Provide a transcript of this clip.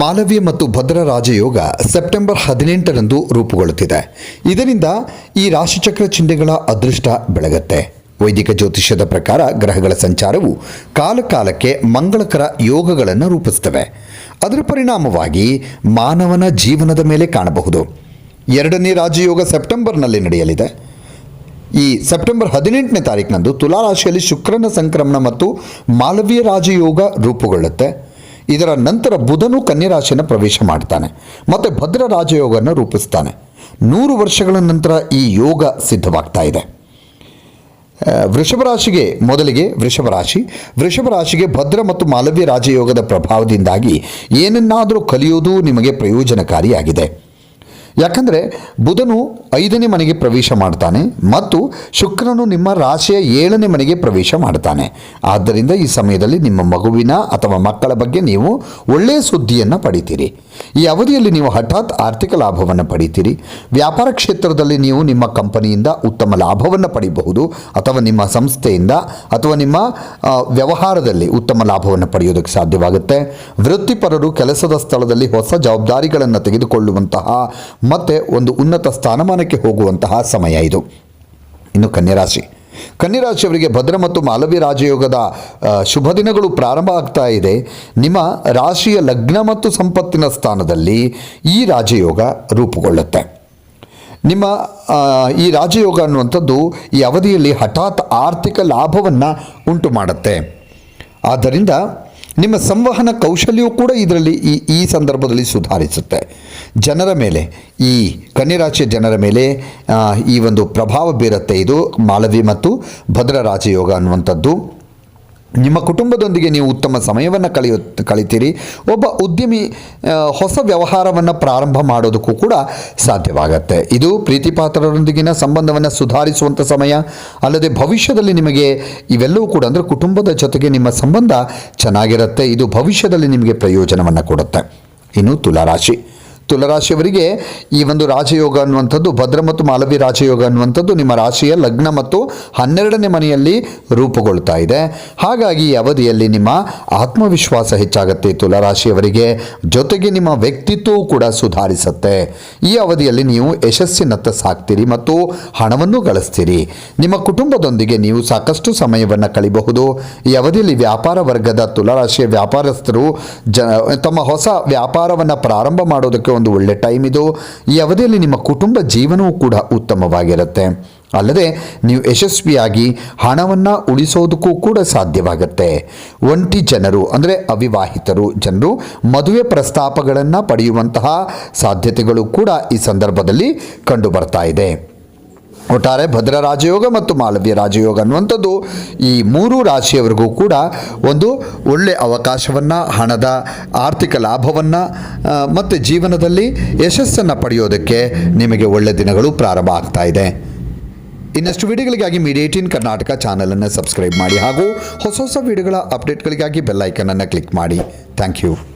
ಮಾಲವ್ಯ ಮತ್ತು ಭದ್ರ ರಾಜಯೋಗ ಸೆಪ್ಟೆಂಬರ್ ಹದಿನೆಂಟರಂದು ರೂಪುಗೊಳ್ಳುತ್ತಿದೆ. ಇದರಿಂದ ಈ ರಾಶಿಚಕ್ರ ಚಿಹ್ನೆಗಳ ಅದೃಷ್ಟ ಬೆಳಗತ್ತೆ. ವೈದಿಕ ಜ್ಯೋತಿಷ್ಯದ ಪ್ರಕಾರ ಗ್ರಹಗಳ ಸಂಚಾರವು ಕಾಲಕಾಲಕ್ಕೆ ಮಂಗಳಕರ ಯೋಗಗಳನ್ನು ರೂಪಿಸುತ್ತವೆ. ಅದರ ಪರಿಣಾಮವಾಗಿ ಮಾನವನ ಜೀವನದ ಮೇಲೆ ಕಾಣಬಹುದು. ಎರಡನೇ ರಾಜಯೋಗ ಸೆಪ್ಟೆಂಬರ್ನಲ್ಲಿ ನಡೆಯಲಿದೆ. ಈ ಸೆಪ್ಟೆಂಬರ್ ಹದಿನೆಂಟನೇ ತಾರೀಕಿನಂದು ತುಲಾರಾಶಿಯಲ್ಲಿ ಶುಕ್ರನ ಸಂಕ್ರಮಣ ಮತ್ತು ಮಾಲವೀಯ ರಾಜಯೋಗ ರೂಪುಗೊಳ್ಳುತ್ತೆ. ಇದರ ನಂತರ ಬುಧನು ಕನ್ಯರಾಶಿಯನ್ನು ಪ್ರವೇಶ ಮಾಡ್ತಾನೆ ಮತ್ತು ಭದ್ರ ರಾಜಯೋಗವನ್ನು ರೂಪಿಸ್ತಾನೆ. ನೂರು ವರ್ಷಗಳ ನಂತರ ಈ ಯೋಗ ಸಿದ್ಧವಾಗ್ತಾ ಇದೆ. ವೃಷಭ ರಾಶಿಗೆ ಮೊದಲಿಗೆ ವೃಷಭ ರಾಶಿ. ವೃಷಭ ರಾಶಿಗೆ ಭದ್ರ ಮತ್ತು ಮಾಲವ್ಯ ರಾಜಯೋಗದ ಪ್ರಭಾವದಿಂದಾಗಿ ಏನನ್ನಾದರೂ ಕಲಿಯುವುದು ನಿಮಗೆ ಪ್ರಯೋಜನಕಾರಿಯಾಗಿದೆ. ಯಾಕಂದರೆ ಬುಧನು ಐದನೇ ಮನೆಗೆ ಪ್ರವೇಶ ಮಾಡ್ತಾನೆ ಮತ್ತು ಶುಕ್ರನು ನಿಮ್ಮ ರಾಶಿಯ ಏಳನೇ ಮನೆಗೆ ಪ್ರವೇಶ ಮಾಡ್ತಾನೆ. ಆದ್ದರಿಂದ ಈ ಸಮಯದಲ್ಲಿ ನಿಮ್ಮ ಮಗುವಿನ ಅಥವಾ ಮಕ್ಕಳ ಬಗ್ಗೆ ನೀವು ಒಳ್ಳೆಯ ಸುದ್ದಿಯನ್ನು ಪಡಿತೀರಿ. ಈ ಅವಧಿಯಲ್ಲಿ ನೀವು ಹಠಾತ್ ಆರ್ಥಿಕ ಲಾಭವನ್ನು ಪಡಿತೀರಿ. ವ್ಯಾಪಾರ ಕ್ಷೇತ್ರದಲ್ಲಿ ನೀವು ನಿಮ್ಮ ಕಂಪನಿಯಿಂದ ಉತ್ತಮ ಲಾಭವನ್ನು ಪಡಿಬಹುದು ಅಥವಾ ನಿಮ್ಮ ಸಂಸ್ಥೆಯಿಂದ ಅಥವಾ ನಿಮ್ಮ ವ್ಯವಹಾರದಲ್ಲಿ ಉತ್ತಮ ಲಾಭವನ್ನು ಪಡೆಯೋದಕ್ಕೆ ಸಾಧ್ಯವಾಗುತ್ತೆ. ವೃತ್ತಿಪರರು ಕೆಲಸದ ಸ್ಥಳದಲ್ಲಿ ಹೊಸ ಜವಾಬ್ದಾರಿಗಳನ್ನು ತೆಗೆದುಕೊಳ್ಳುವಂತಹ ಮತ್ತು ಒಂದು ಉನ್ನತ ಸ್ಥಾನಮಾನಕ್ಕೆ ಹೋಗುವಂತಹ ಸಮಯ ಇದು. ಇನ್ನು ಕನ್ಯರಾಶಿ. ಕನ್ಯರಾಶಿಯವರಿಗೆ ಭದ್ರ ಮತ್ತು ಮಾಲವ್ಯ ರಾಜಯೋಗದ ಶುಭ ದಿನಗಳು ಪ್ರಾರಂಭ ಆಗ್ತಾ ಇದೆ. ನಿಮ್ಮ ರಾಶಿಯ ಲಗ್ನ ಮತ್ತು ಸಂಪತ್ತಿನ ಸ್ಥಾನದಲ್ಲಿ ಈ ರಾಜಯೋಗ ರೂಪುಗೊಳ್ಳುತ್ತೆ. ನಿಮ್ಮ ಈ ರಾಜಯೋಗ ಅನ್ನುವಂಥದ್ದು ಈ ಅವಧಿಯಲ್ಲಿ ಹಠಾತ್ ಆರ್ಥಿಕ ಲಾಭವನ್ನು ಉಂಟು ಮಾಡುತ್ತೆ ಆದ್ದರಿಂದ ನಿಮ್ಮ ಸಂವಹನ ಕೌಶಲ್ಯವೂ ಕೂಡ ಇದರಲ್ಲಿ ಈ ಈ ಸಂದರ್ಭದಲ್ಲಿ ಸುಧಾರಿಸುತ್ತೆ. ಜನರ ಮೇಲೆ, ಈ ಕನ್ಯರಾಶಿಯ ಜನರ ಮೇಲೆ ಈ ಒಂದು ಪ್ರಭಾವ ಬೀರುತ್ತೆ. ಇದು ಮಾಲವಿ ಮತ್ತು ಭದ್ರ ರಾಜಯೋಗ ಅನ್ನುವಂಥದ್ದು. ನಿಮ್ಮ ಕುಟುಂಬದೊಂದಿಗೆ ನೀವು ಉತ್ತಮ ಸಮಯವನ್ನು ಕಳೆಯು ಕಳಿತೀರಿ ಒಬ್ಬ ಉದ್ಯಮಿ ಹೊಸ ವ್ಯವಹಾರವನ್ನು ಪ್ರಾರಂಭ ಮಾಡೋದಕ್ಕೂ ಕೂಡ ಸಾಧ್ಯವಾಗತ್ತೆ. ಇದು ಪ್ರೀತಿಪಾತ್ರರೊಂದಿಗಿನ ಸಂಬಂಧವನ್ನು ಸುಧಾರಿಸುವಂಥ ಸಮಯ, ಅಲ್ಲದೆ ಭವಿಷ್ಯದಲ್ಲಿ ನಿಮಗೆ ಇವೆಲ್ಲವೂ ಕೂಡ ಅಂದರೆ ಕುಟುಂಬದ ಜೊತೆಗೆ ನಿಮ್ಮ ಸಂಬಂಧ ಚೆನ್ನಾಗಿರುತ್ತೆ. ಇದು ಭವಿಷ್ಯದಲ್ಲಿ ನಿಮಗೆ ಪ್ರಯೋಜನವನ್ನು ಕೊಡುತ್ತೆ. ಇನ್ನು ತುಲಾರಾಶಿ ತುಲರಾಶಿಯವರಿಗೆ ಈ ಒಂದು ರಾಜಯೋಗ ಅನ್ನುವಂಥದ್ದು, ಭದ್ರ ಮತ್ತು ಮಾಲವಿ ರಾಜಯೋಗ ಅನ್ನುವಂಥದ್ದು ನಿಮ್ಮ ರಾಶಿಯ ಲಗ್ನ ಮತ್ತು ಹನ್ನೆರಡನೇ ಮನೆಯಲ್ಲಿ ರೂಪುಗೊಳ್ತಾ ಇದೆ. ಹಾಗಾಗಿ ಈ ಅವಧಿಯಲ್ಲಿ ನಿಮ್ಮ ಆತ್ಮವಿಶ್ವಾಸ ಹೆಚ್ಚಾಗುತ್ತೆ ತುಲರಾಶಿಯವರಿಗೆ. ಜೊತೆಗೆ ನಿಮ್ಮ ವ್ಯಕ್ತಿತ್ವವು ಕೂಡ ಸುಧಾರಿಸುತ್ತೆ. ಈ ಅವಧಿಯಲ್ಲಿ ನೀವು ಯಶಸ್ಸಿನತ್ತ ಸಾಕ್ತೀರಿ ಮತ್ತು ಹಣವನ್ನು ಗಳಿಸ್ತೀರಿ. ನಿಮ್ಮ ಕುಟುಂಬದೊಂದಿಗೆ ನೀವು ಸಾಕಷ್ಟು ಸಮಯವನ್ನು ಕಳಿಬಹುದು. ಈ ಅವಧಿಯಲ್ಲಿ ವ್ಯಾಪಾರ ವರ್ಗದ ತುಲರಾಶಿಯ ವ್ಯಾಪಾರಸ್ಥರು ಜ, ತಮ್ಮ ಹೊಸ ವ್ಯಾಪಾರವನ್ನು ಪ್ರಾರಂಭ ಮಾಡೋದಕ್ಕೆ ಒಂದು ಒಳ್ಳೆ ಟೈಮ್ ಇದು. ಈ ಅವಧಿಯಲ್ಲಿ ನಿಮ್ಮ ಕುಟುಂಬ ಜೀವನವೂ ಕೂಡ ಉತ್ತಮವಾಗಿರುತ್ತೆ. ಅಲ್ಲದೆ ನೀವು ಯಶಸ್ವಿಯಾಗಿ ಹಣವನ್ನು ಉಳಿಸೋದಕ್ಕೂ ಕೂಡ ಸಾಧ್ಯವಾಗುತ್ತೆ. ಒಂಟಿ ಜನರು ಅಂದರೆ ಅವಿವಾಹಿತರು ಜನರು ಮದುವೆ ಪ್ರಸ್ತಾಪಗಳನ್ನು ಪಡೆಯುವಂತಹ ಸಾಧ್ಯತೆಗಳು ಕೂಡ ಈ ಸಂದರ್ಭದಲ್ಲಿ ಕಂಡುಬರ್ತಾ ಇದೆ. ಒಟ್ಟಾರೆ ಭದ್ರ ರಾಜಯೋಗ ಮತ್ತು ಮಾಲವ್ಯ ರಾಜಯೋಗ ಅನ್ನುವಂಥದ್ದು ಈ ಮೂರು ರಾಶಿಯವರಿಗೂ ಕೂಡ ಒಂದು ಒಳ್ಳೆಯ ಅವಕಾಶವನ್ನು, ಹಣದ ಆರ್ಥಿಕ ಲಾಭವನ್ನು ಮತ್ತು ಜೀವನದಲ್ಲಿ ಯಶಸ್ಸನ್ನು ಪಡೆಯೋದಕ್ಕೆ ನಿಮಗೆ ಒಳ್ಳೆಯ ದಿನಗಳು ಪ್ರಾರಂಭ ಆಗ್ತಾ ಇದೆ. ಇನ್ನಷ್ಟು ವಿಡಿಯೋಗಳಿಗಾಗಿ ಮೀಡಿಯಾ ಏಟೀನ್ ಕರ್ನಾಟಕ ಚಾನಲನ್ನು ಸಬ್ಸ್ಕ್ರೈಬ್ ಮಾಡಿ ಹಾಗೂ ಹೊಸ ಹೊಸ ವಿಡಿಯೋಗಳ ಅಪ್ಡೇಟ್ಗಳಿಗಾಗಿ ಬೆಲ್ಲೈಕನನ್ನು ಕ್ಲಿಕ್ ಮಾಡಿ. Thank you.